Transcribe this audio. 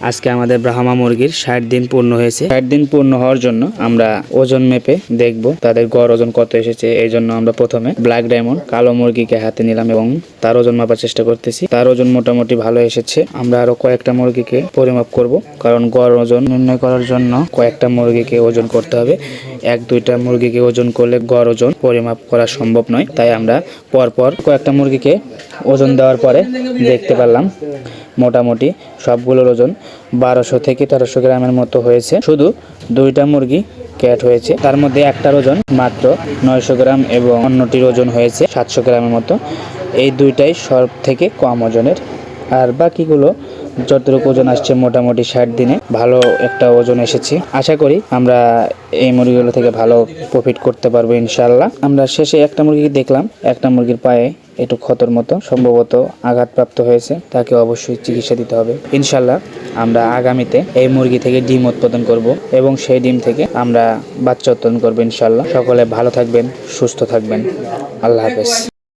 আজকে আমাদের ব্রাহ্মা মুরগির ষাট দিন পূর্ণ হয়েছে। ষাট দিন পূর্ণ হওয়ার জন্য আমরা ওজন মেপে দেখব তাদের গড় ওজন কত এসেছে। এই জন্য আমরা প্রথমে ব্ল্যাক ডায়মন্ড কালো মুরগিকে হাতে নিলাম এবং তার ওজন মাপার চেষ্টা করতেছি। তার ওজন মোটামুটি ভালো এসেছে। আমরা আরও কয়েকটা মুরগিকে পরিমাপ করব। কারণ গড় ওজন নির্ণয় করার জন্য কয়েকটা মুরগিকে ওজন করতে হবে। এক, দুইটা মুরগিকে ওজন করলে গড় ওজন পরিমাপ করা সম্ভব নয়। তাই আমরা পরপর কয়েকটা মুরগিকে ওজন দেওয়ার পরে দেখতে পারলাম মোটামুটি সবগুলোর ওজন বারোশো থেকে তেরোশো গ্রামের মতো হয়েছে। শুধু দুইটা মুরগি ক্যাট হয়েছে। তার মধ্যে একটার ওজন মাত্র নয়শো গ্রাম এবং অন্যটির ওজন হয়েছে সাতশো গ্রামের মতো। এই দুইটাই সব থেকে কম ওজনের। আর বাকিগুলো যতটুকু ওজন আসছে মোটামুটি ষাট দিনে ভালো একটা ওজন এসেছে। আশা করি আমরা এই মুরগিগুলো থেকে ভালো প্রফিট করতে পারব ইনশাল্লাহ আমরা শেষে একটা মুরগি দেখলাম। একটা মুরগির পায়ে একটু ক্ষতর মতো সম্ভবত আঘাতপ্রাপ্ত হয়েছে, তাকে অবশ্যই চিকিৎসা দিতে হবে। ইনশাল্লাহ আমরা আগামীতে এই মুরগি থেকে ডিম উৎপাদন করব এবং সেই ডিম থেকে আমরা বাচ্চা উৎপাদন করব ইনশাল্লাহ সকলে ভালো থাকবেন, সুস্থ থাকবেন। আল্লাহ হাফেজ।